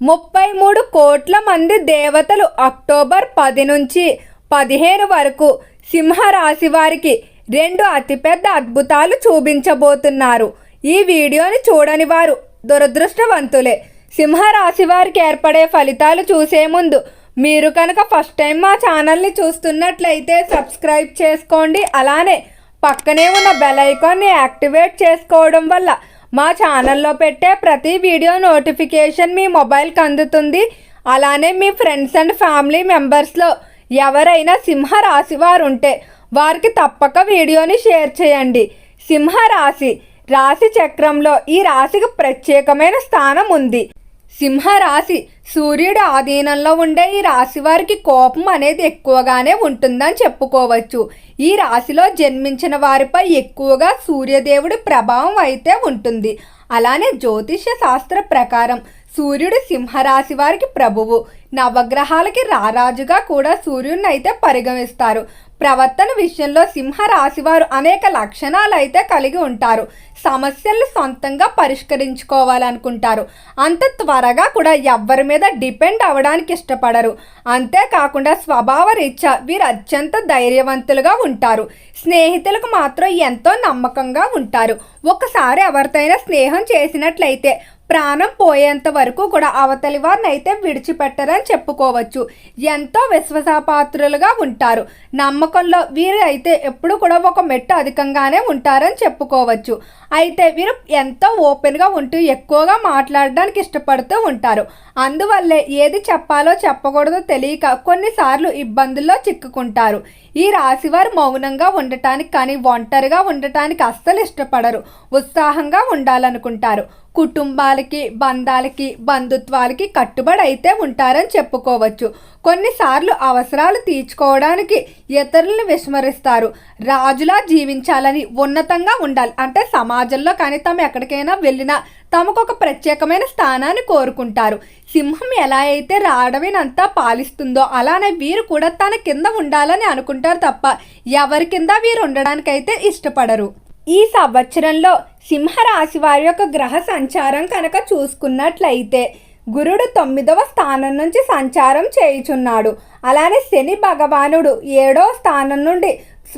ముప్పై మూడు కోట్ల మంది దేవతలు అక్టోబర్ పది నుంచి పదిహేను వరకు సింహరాశి వారికి రెండు అతిపెద్ద అద్భుతాలు చూపించబోతున్నారు. ఈ వీడియోని చూడని వారు దురదృష్టవంతులే. సింహరాశి వారికి ఏర్పడే ఫలితాలు చూసే ముందు మీరు కనుక ఫస్ట్ టైం మా ఛానల్ని చూస్తున్నట్లయితే సబ్స్క్రైబ్ చేసుకోండి. అలానే పక్కనే ఉన్న బెల్ ఐకాన్ని యాక్టివేట్ చేసుకోవడం వల్ల మా ఛానల్లో పెట్టే ప్రతి వీడియో నోటిఫికేషన్ మీ మొబైల్కి అందుతుంది. అలానే మీ ఫ్రెండ్స్ అండ్ ఫ్యామిలీ మెంబర్స్లో ఎవరైనా సింహ రాశి వారు ఉంటే వారికి తప్పక వీడియోని షేర్ చేయండి. సింహ రాశి రాశి చక్రంలో ఈ రాశికి ప్రత్యేకమైన స్థానం ఉంది. సింహరాశి సూర్యుడు ఆధీనంలో ఉండే ఈ రాశి వారికి కోపం అనేది ఎక్కువగానే ఉంటుందని చెప్పుకోవచ్చు. ఈ రాశిలో జన్మించిన వారిపై ఎక్కువగా సూర్యదేవుడి ప్రభావం అయితే ఉంటుంది. అలానే జ్యోతిష్య శాస్త్ర ప్రకారం సూర్యుడు సింహరాశి వారికి ప్రభువు. నవగ్రహాలకి రారాజుగా కూడా సూర్యుడిని అయితే పరిగణిస్తారు. ప్రవర్తన విషయంలో సింహరాశి వారు అనేక లక్షణాలు అయితే కలిగి ఉంటారు. సమస్యలు సొంతంగా పరిష్కరించుకోవాలనుకుంటారు. అంత త్వరగా కూడా ఎవ్వరి మీద డిపెండ్ అవ్వడానికి ఇష్టపడరు. అంతేకాకుండా స్వభావ రీత్యా వీరు అత్యంత ధైర్యవంతులుగా ఉంటారు. స్నేహితులకు మాత్రం ఎంతో నమ్మకంగా ఉంటారు. ఒకసారి ఎవరితోనైనా స్నేహం చేసినట్లయితే ప్రాణం పోయేంత వరకు కూడా అవతలి వారిని అయితే విడిచిపెట్టరని చెప్పుకోవచ్చు. ఎంతో విశ్వాసపాత్రులుగా ఉంటారు. నమ్మకంలో వీరు అయితే ఎప్పుడు కూడా ఒక మెట్టు అధికంగానే ఉంటారని చెప్పుకోవచ్చు. అయితే వీరు ఎంతో ఓపెన్గా ఉంటూ ఎక్కువగా మాట్లాడడానికి ఇష్టపడుతూ ఉంటారు. అందువల్లే ఏది చెప్పాలో చెప్పకూడదో తెలియక కొన్నిసార్లు ఇబ్బందుల్లో చిక్కుకుంటారు. ఈ రాశివారు మౌనంగా ఉండటానికి కానీ ఒంటరిగా ఉండటానికి అస్సలు ఇష్టపడరు. ఉత్సాహంగా ఉండాలనుకుంటారు. కుటుంబాలకి బంధాలకి బంధుత్వాలకి కట్టుబడి అయితే ఉంటారని చెప్పుకోవచ్చు. కొన్నిసార్లు అవసరాలు తీర్చుకోవడానికి ఇతరులను విస్మరిస్తారు. రాజులా జీవించాలని ఉన్నతంగా ఉండాలి. అంటే సమాజంలో కానీ తమ ఎక్కడికైనా వెళ్ళినా తమకు ఒక ప్రత్యేకమైన స్థానాన్ని కోరుకుంటారు. సింహం ఎలా అయితే రాడవినంతా పాలిస్తుందో అలానే వీరు కూడా తన కింద ఉండాలని అనుకుంటారు తప్ప ఎవరి కింద వీరు ఉండడానికైతే ఇష్టపడరు. ఈ సంవత్సరంలో సింహరాశి వారి యొక్క గ్రహ సంచారం కనుక చూసుకున్నట్లయితే గురుడు తొమ్మిదవ స్థానం నుంచి సంచారం చేయుచున్నాడు. అలానే శని భగవానుడు ఏడవ స్థానం నుండి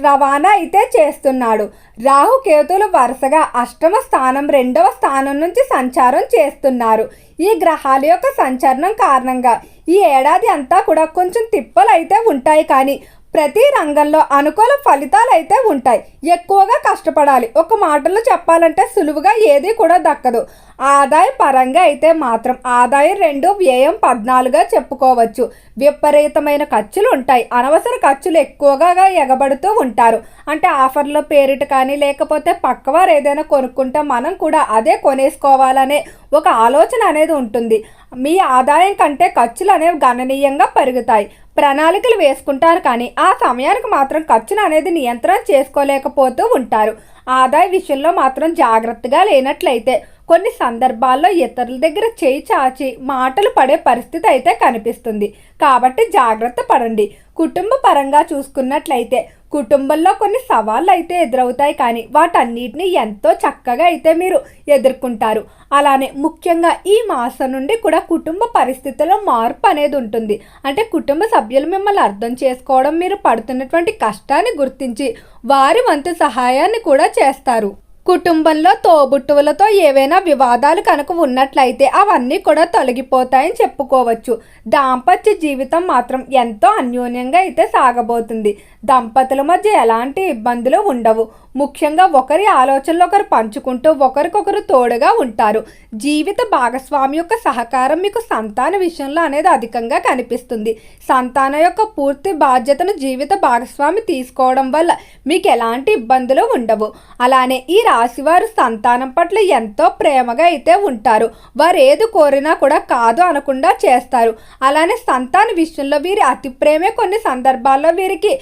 రవాణా అయితే చేస్తున్నాడు. రాహుకేతులు వరుసగా అష్టమ స్థానం రెండవ స్థానం నుంచి సంచారం చేస్తున్నారు. ఈ గ్రహాల యొక్క సంచలనం కారణంగా ఈ ఏడాది అంతా కూడా కొంచెం తిప్పలు అయితే ఉంటాయి. కానీ ప్రతి రంగంలో అనుకూల ఫలితాలు అయితే ఉంటాయి. ఎక్కువగా కష్టపడాలి. ఒక మాటలో చెప్పాలంటే సులువుగా ఏది కూడా దక్కదు. ఆదాయ పరంగా అయితే మాత్రం ఆదాయం రెండు వ్యయం పద్నాలుగుగా చెప్పుకోవచ్చు. విపరీతమైన ఖర్చులు ఉంటాయి. అనవసర ఖర్చులు ఎక్కువగా ఎగబడుతూ ఉంటారు. అంటే ఆఫర్లో పేరిట కానీ లేకపోతే పక్కవారు ఏదైనా కొనుక్కుంటే మనం కూడా అదే కొనేసుకోవాలనే ఒక ఆలోచన అనేది ఉంటుంది. మీ ఆదాయం కంటే ఖర్చులు అనేవి గణనీయంగా పెరుగుతాయి. ప్రణాళికలు వేసుకుంటారు కానీ ఆ సమయానికి మాత్రం ఖర్చును అనేది నియంత్రణ చేసుకోలేకపోతూ ఉంటారు. ఆదాయ విషయంలో మాత్రం జాగ్రత్తగా లేనట్లయితే కొన్ని సందర్భాల్లో ఇతరుల దగ్గర చేయి చాచి మాటలు పడే పరిస్థితి అయితే కనిపిస్తుంది. కాబట్టి జాగ్రత్త పడండి. కుటుంబ పరంగా చూసుకున్నట్లయితే కుటుంబంలో కొన్ని సవాళ్ళు అయితే ఎదురవుతాయి. కానీ వాటన్నిటిని ఎంతో చక్కగా అయితే మీరు ఎదుర్కొంటారు. అలానే ముఖ్యంగా ఈ మాసం నుండి కూడా కుటుంబ పరిస్థితుల్లో మార్పు అనేది ఉంటుంది. అంటే కుటుంబ సభ్యులు మిమ్మల్ని అర్థం చేసుకోవడం మీరు పడుతున్నటువంటి కష్టాన్ని గుర్తించి వారి వంతు సహాయాన్ని కూడా చేస్తారు. కుటుంబంలో తోబుట్టువులతో ఏవైనా వివాదాలు కనుక ఉన్నట్లయితే అవన్నీ కూడా తొలగిపోతాయని చెప్పుకోవచ్చు. దాంపత్య జీవితం మాత్రం ఎంతో అన్యోన్యంగా అయితే సాగబోతుంది. దంపతుల మధ్య ఎలాంటి ఇబ్బందులు ఉండవు. ముఖ్యంగా ఒకరి ఆలోచనలు ఒకరు పంచుకుంటూ ఒకరికొకరు తోడుగా ఉంటారు. జీవిత భాగస్వామి యొక్క సహకారం మీకు సంతాన విషయంలో అనేది అధికంగా కనిపిస్తుంది. సంతానం యొక్క పూర్తి బాధ్యతను జీవిత భాగస్వామి తీసుకోవడం వల్ల మీకు ఎలాంటి ఇబ్బందులు ఉండవు. అలానే ఈ రాశివారు సంతానం పట్ల ఎంతో ప్రేమగా అయితే ఉంటారు. వారు ఏది కోరినా కూడా కాదు అనకుండా చేస్తారు. అలానే సంతాన విషయంలో వీరి అతి ప్రేమే కొన్ని సందర్భాల్లో వీరికి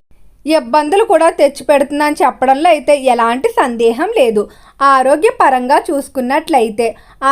ఇబ్బందులు కూడా తెచ్చిపెడుతుందని చెప్పడంలో అయితే ఎలాంటి సందేహం లేదు. ఆరోగ్యపరంగా చూసుకున్నట్లయితే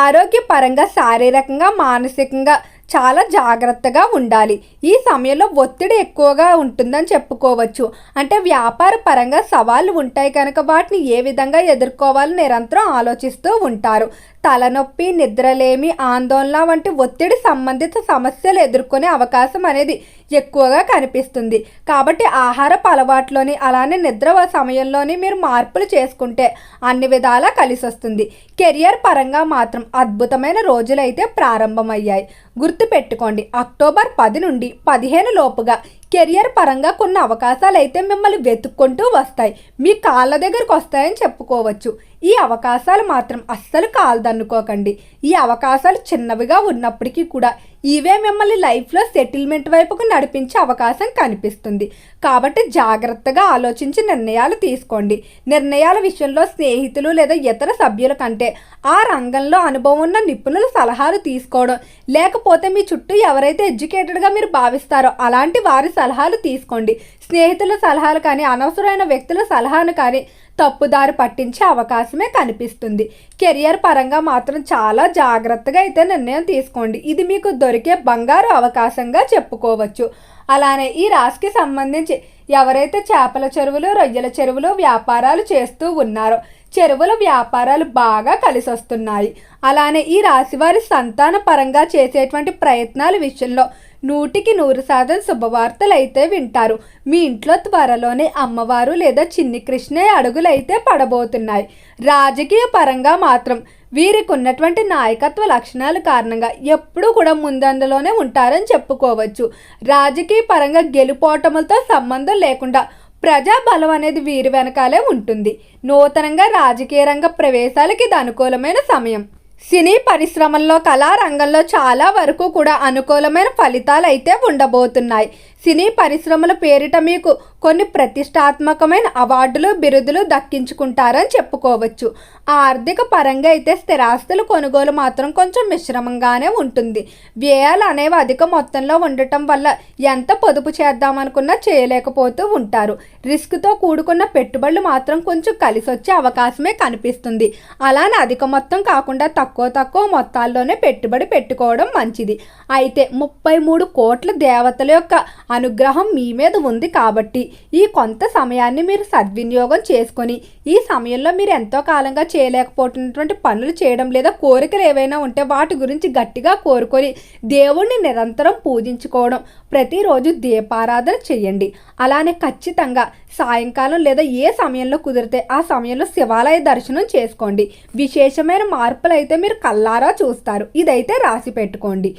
ఆరోగ్యపరంగా శారీరకంగా మానసికంగా చాలా జాగ్రత్తగా ఉండాలి. ఈ సమయంలో ఒత్తిడి ఎక్కువగా ఉంటుందని చెప్పుకోవచ్చు. అంటే వ్యాపార పరంగా సవాళ్ళు ఉంటాయి కనుక వాటిని ఏ విధంగా ఎదుర్కోవాలని నిరంతరం ఆలోచిస్తూ ఉంటారు. తలనొప్పి నిద్రలేమి ఆందోళన వంటి ఒత్తిడి సంబంధిత సమస్యలు ఎదుర్కొనే అవకాశం అనేది ఎక్కువగా కనిపిస్తుంది. కాబట్టి ఆహారపు అలవాట్లోని అలానే నిద్ర సమయంలోని మీరు మార్పులు చేసుకుంటే అన్ని విధాలా కలిసి వస్తుంది కెరియర్ పరంగా మాత్రం అద్భుతమైన రోజులైతే ప్రారంభమయ్యాయి. గుర్తుపెట్టుకోండి అక్టోబర్ పది నుండి పదిహేను లోపుగా కెరియర్ పరంగా కొన్ని అవకాశాలు అయితే మిమ్మల్ని వెతుక్కుంటూ వస్తాయి. మీ కాళ్ళ దగ్గరకు వస్తాయని చెప్పుకోవచ్చు. ఈ అవకాశాలు మాత్రం అస్సలు కాలదనుకోకండి ఈ అవకాశాలు చిన్నవిగా ఉన్నప్పటికీ కూడా ఇవే మిమ్మల్ని లైఫ్లో సెటిల్మెంట్ వైపుకు నడిపించే అవకాశం కనిపిస్తుంది. కాబట్టి జాగ్రత్తగా ఆలోచించి నిర్ణయాలు తీసుకోండి. నిర్ణయాల విషయంలో స్నేహితులు లేదా ఇతర సభ్యుల కంటే ఆ రంగంలో అనుభవం ఉన్న నిపుణుల సలహాలు తీసుకోవడం లేకపోతే మీ చుట్టూ ఎవరైతే ఎడ్యుకేటెడ్గా మీరు భావిస్తారో అలాంటి వారి సలహాలు తీసుకోండి. స్నేహితుల సలహాలు కానీ అనవసరమైన వ్యక్తుల సలహాను కానీ తప్పుదారి పట్టించే అవకాశమే కనిపిస్తుంది. కెరియర్ పరంగా మాత్రం చాలా జాగ్రత్తగా అయితే నిర్ణయం తీసుకోండి. ఇది మీకు దొరికే బంగారు అవకాశంగా చెప్పుకోవచ్చు. అలానే ఈ రాశికి సంబంధించి ఎవరైతే చేపల చెరువులు రొయ్యల చెరువులు వ్యాపారాలు చేస్తూ ఉన్నారో చెరువుల వ్యాపారాలు బాగా కలిసి వస్తున్నాయి అలానే ఈ రాశివారి సంతాన పరంగా చేసేటువంటి ప్రయత్నాల విషయంలో నూటికి నూరు శాతం శుభవార్తలు అయితే వింటారు. మీ ఇంట్లో త్వరలోనే అమ్మవారు లేదా చిన్ని కృష్ణే అడుగులైతే పడబోతున్నాయి. రాజకీయ పరంగా మాత్రం వీరికి ఉన్నటువంటి నాయకత్వ లక్షణాల కారణంగా ఎప్పుడూ కూడా ముందండలోనే ఉంటారని చెప్పుకోవచ్చు. రాజకీయ పరంగా గెలుపోటములతో సంబంధం లేకుండా ప్రజాబలం అనేది వీరి వెనకాలే ఉంటుంది. నూతనంగా రాజకీయ రంగ ప్రవేశాలకి ఇది అనుకూలమైన సమయం. సినీ పరిశ్రమల్లో కళారంగంలో చాలా వరకు కూడా అనుకూలమైన ఫలితాలు అయితే ఉండబోతున్నాయి. సినీ పరిశ్రమల పేరిట మీకు కొన్ని ప్రతిష్టాత్మకమైన అవార్డులు బిరుదులు దక్కించుకుంటారని చెప్పుకోవచ్చు. ఆర్థిక పరంగా అయితే స్థిరాస్తుల కొనుగోలు మాత్రం కొంచెం మిశ్రమంగానే ఉంటుంది. వ్యయాలు అనేవి అధిక మొత్తంలో ఉండటం వల్ల ఎంత పొదుపు చేద్దామనుకున్నా చేయలేకపోతూ ఉంటారు. రిస్క్తో కూడుకున్న పెట్టుబడులు మాత్రం కొంచెం కలిసి వచ్చే అవకాశమే కనిపిస్తుంది. అలానే అధిక మొత్తం కాకుండా తక్కువ తక్కువ మొత్తాల్లోనే పెట్టుబడి పెట్టుకోవడం మంచిది. అయితే ముప్పై మూడు కోట్ల దేవతల యొక్క అనుగ్రహం మీ మీద ఉంది కాబట్టి ఈ కొంత సమయాన్ని మీరు సద్వినియోగం చేసుకొని ఈ సమయంలో మీరు ఎంతో కాలంగా చేయలేకపోతున్నటువంటి పనులు చేయడం లేదా కోరికలు ఏవైనా ఉంటే వాటి గురించి గట్టిగా కోరుకొని దేవుణ్ణి నిరంతరం పూజించుకోవడం. ప్రతిరోజు దీపారాధన చేయండి. అలానే ఖచ్చితంగా సాయంకాలం లేదా ఏ సమయంలో కుదిరితే ఆ సమయంలో శివాలయ దర్శనం చేసుకోండి. విశేషమైన మార్పులు అయితే మీరు కల్లారా చూస్తారు. ఇదైతే రాసి పెట్టుకోండి.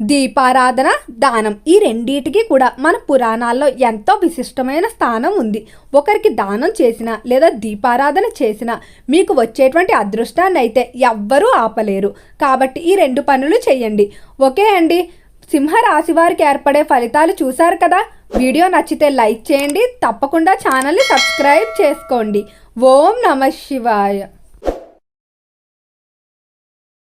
దీపారాధన దానం. ఈ రెండింటికి కూడా మన పురాణాల్లో ఎంతో విశిష్టమైన స్థానం ఉంది. ఒకరికి దానం చేసిన లేదా దీపారాధన చేసిన మీకు వచ్చేటువంటి అదృష్టాన్ని అయితే ఎవ్వరూ ఆపలేరు. కాబట్టి ఈ రెండు పనులు చేయండి. ఓకే అండి. సింహరాశి వారికి ఏర్పడే ఫలితాలు చూశారు కదా? వీడియో నచ్చితే లైక్ చేయండి. తప్పకుండా ఛానల్ని సబ్స్క్రైబ్ చేసుకోండి. ఓం నమ శివాయ.